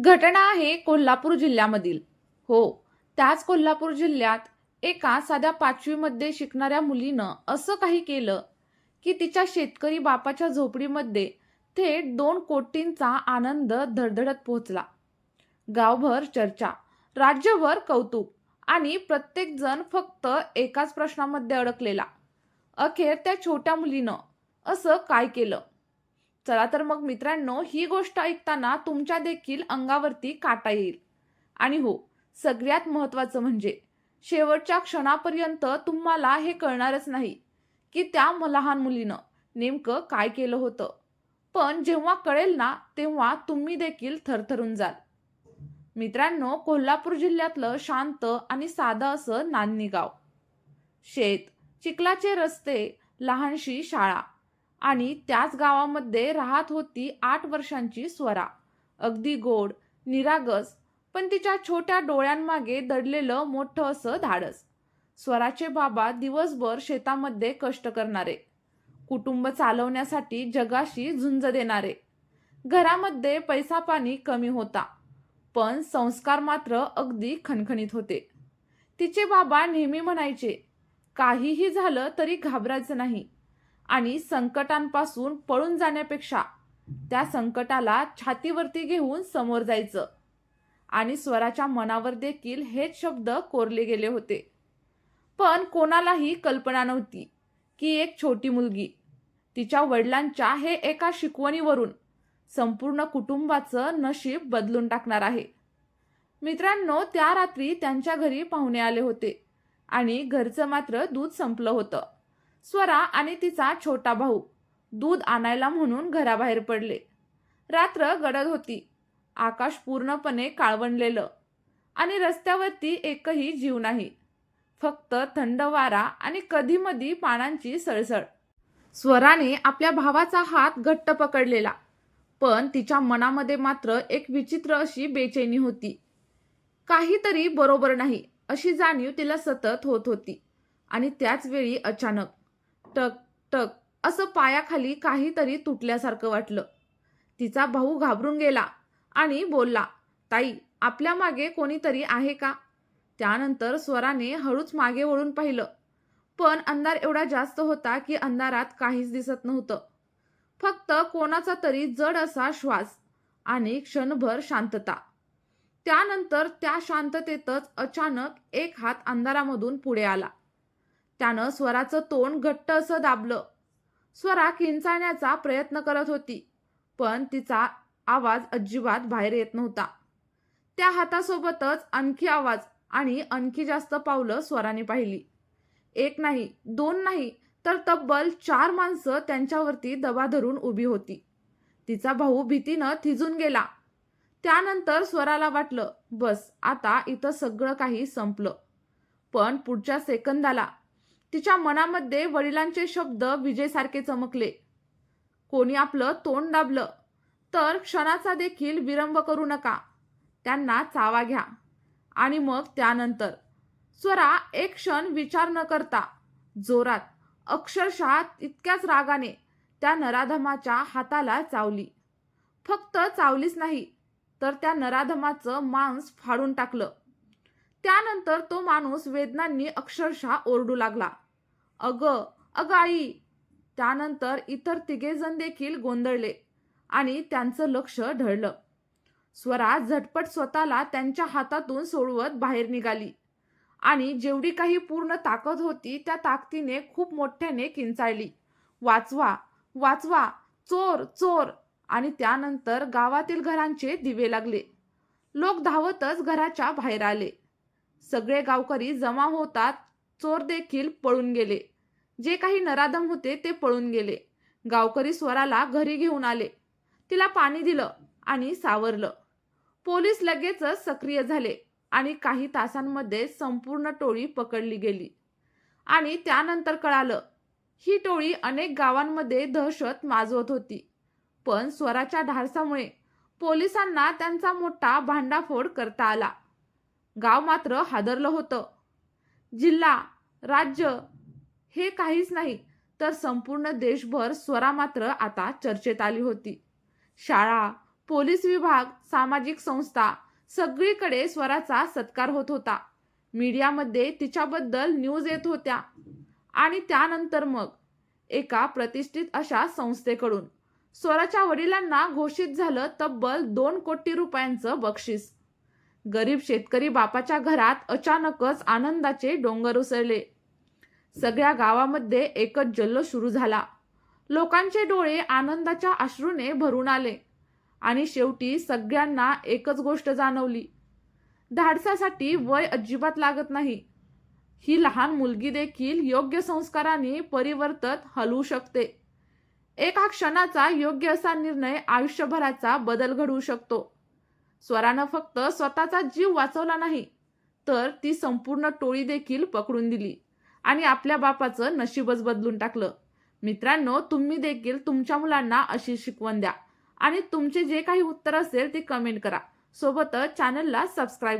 घटना आहे कोल्हापूर जिल्ह्यामधील. हो त्याच कोल्हापूर जिल्ह्यात एका साध्या पाचवीमध्ये शिकणाऱ्या मुलीनं असं काही केलं की तिच्या शेतकरी बापाच्या झोपडीमध्ये थेट दोन कोटींचा आनंद धडधडत पोहोचला. गावभर चर्चा राज्यभर कौतुक आणि प्रत्येकजण फक्त एकाच प्रश्नामध्ये अडकलेला. अखेर त्या छोट्या मुलीनं असं काय केलं? चला तर मग मित्रांनो ही गोष्ट ऐकताना तुमच्या देखील अंगावरती काटा येईल. आणि हो सगळ्यात महत्त्वाचं म्हणजे शेवटच्या क्षणापर्यंत तुम्हाला हे कळणारच नाही की त्या लहान मुलीनं नेमकं काय केलं होतं. पण जेव्हा कळेल ना तेव्हा तुम्ही देखील थरथरून जाल. मित्रांनो कोल्हापूर जिल्ह्यातलं शांत आणि साधं असं नान्नी गाव. शेत चिखलाचे रस्ते लहानशी शाळा. आणि त्याच गावामध्ये राहत होती आठ वर्षांची स्वरा. अगदी गोड निरागस पण तिच्या छोट्या डोळ्यांमागे दडलेलं मोठं असं धाडस. स्वराचे बाबा दिवसभर शेतामध्ये कष्ट करणारे. कुटुंब चालवण्यासाठी जगाशी झुंज देणारे. घरामध्ये पैसा पाणी कमी होता पण संस्कार मात्र अगदी खणखणीत होते. तिचे बाबा नेहमी म्हणायचे काहीही झालं तरी घाबरायचं नाही. आणि संकटांपासून पळून जाण्यापेक्षा त्या संकटाला छातीवरती घेऊन समोर जायचं. आणि स्वराच्या मनावर देखील हेच शब्द कोरले गेले होते. पण कोणालाही कल्पना नव्हती की एक छोटी मुलगी तिच्या वडिलांच्या हे एका शिकवणीवरून संपूर्ण कुटुंबाचं नशीब बदलून टाकणार आहे. मित्रांनो त्या रात्री त्यांच्या घरी पाहुणे आले होते आणि घरचं मात्र दूध संपलं होतं. स्वरा आणि तिचा छोटा भाऊ दूध आणायला म्हणून घराबाहेर पडले. रात्र गडद होती. आकाश पूर्णपणे काळवंडलेलं आणि रस्त्यावरती एकही जीव नाही. फक्त थंड वारा आणि कधीमधी पानांची सळसळ. स्वराने आपल्या भावाचा हात घट्ट पकडलेला पण तिच्या मनामध्ये मात्र एक विचित्र अशी बेचैनी होती. काहीतरी बरोबर नाही अशी जाणीव तिला सतत होत होती आणि त्याच वेळी अचानक टक टक असं पायाखाली काहीतरी तुटल्यासारखं वाटलं. तिचा भाऊ घाबरून गेला आणि बोलला ताई आपल्या मागे कोणीतरी आहे का? त्यानंतर स्वराने हळूच मागे वळून पाहिलं. पण अंधार एवढा जास्त होता की अंधारात काहीच दिसत नव्हतं. फक्त कोणाचा तरी जड असा श्वास आणि क्षणभर शांतता. त्यानंतर त्या शांततेतच अचानक एक हात अंधारामधून पुढे आला. त्यानं स्वराचं तोंड घट्ट असं दाबलं. स्वरा किंचाळण्याचा प्रयत्न करत होती पण तिचा आवाज अजिबात बाहेर येत नव्हता. त्या हातासोबतच आणखी आवाज आणि आणखी जास्त पावलं स्वराने पाहिली. एक नाही दोन नाही तर तब्बल चार माणसं त्यांच्यावरती दबा धरून उभी होती. तिचा भाऊ भीतीनं थिजून गेला. त्यानंतर स्वराला वाटलं बस आता इथं सगळं काही संपलं. पण पुढच्या सेकंदाला तिच्या मनामध्ये वडिलांचे शब्द विजेसारखे चमकले. कोणी आपलं तोंड दाबलं तर क्षणाचा देखील विरंब करू नका. त्यांना चावा घ्या. आणि मग त्यानंतर स्वरा एक क्षण विचार न करता जोरात अक्षरशः इतक्याच रागाने त्या नराधमाच्या हाताला चावली. फक्त चावलीच नाही तर त्या नराधमाचं मांस फाडून टाकलं. त्यानंतर तो माणूस वेदनांनी अक्षरशः ओरडू लागला. अग अग आई त्यानंतर इतर तिघेजण देखील गोंधळले आणि त्यांचं लक्ष ढळलं. स्वरा झटपट स्वतःला त्यांच्या हातातून सोडवत बाहेर निघाली आणि जेवढी काही पूर्ण ताकद होती त्या ताकदीने खूप मोठ्याने किंचाळली. वाचवा वाचवा चोर चोर. आणि त्यानंतर गावातील घरांचे दिवे लागले. लोक धावतच घराच्या बाहेर आले. सगळे गावकरी जमा होतात चोर देखील पळून गेले. जे काही नराधम होते ते पळून गेले. गावकरी स्वराला घरी घेऊन आले. तिला पाणी दिलं आणि सावरलं. पोलीस लगेचच सक्रिय झाले आणि काही तासांमध्ये संपूर्ण टोळी पकडली गेली. आणि त्यानंतर कळालं ही टोळी अनेक गावांमध्ये दहशत माजवत होती. पण स्वराच्या धाडसामुळे पोलिसांना त्यांचा मोठा भांडाफोड करता आला. गाव मात्र हादरलं होतं. जिल्हा राज्य हे काहीच नाही तर संपूर्ण देशभर स्वरा मात्र आता चर्चेत आली होती. शाळा पोलीस विभाग सामाजिक संस्था सगळीकडे स्वराचा सत्कार होत होता. मीडियामध्ये तिच्याबद्दल न्यूज येत होत्या. आणि त्यानंतर मग एका प्रतिष्ठित अशा संस्थेकडून स्वराच्या वडिलांना घोषित झालं तब्बल दोन कोटी रुपयांचं बक्षीस. गरीब शेतकरी बापाच्या घरात अचानकच आनंदाचे डोंगर उसळले. सगळ्या गावामध्ये एकच जल्लोष सुरू झाला. लोकांचे डोळे आनंदाच्या अश्रूने भरून आले आणि शेवटी सगळ्यांना एकच गोष्ट जाणवली. धाडसासाठी वय अजिबात लागत नाही. ही लहान मुलगी देखील योग्य संस्काराने परिवर्तत हलवू शकते. एका क्षणाचा योग्य असा निर्णय आयुष्यभराचा बदल घडवू शकतो. स्वरानं फक्त स्वतःचा जीव वाचवला नाही तर ती संपूर्ण टोळी देखील पकडून दिली आणि आपल्या बापाचं नशीबच बदलून टाकलं. मित्रांनो तुम्ही देखील तुमच्या मुलांना अशी शिकवण द्या आणि तुमचे जे काही उत्तर असेल ते कमेंट करा. सोबतच चॅनलला सबस्क्राईब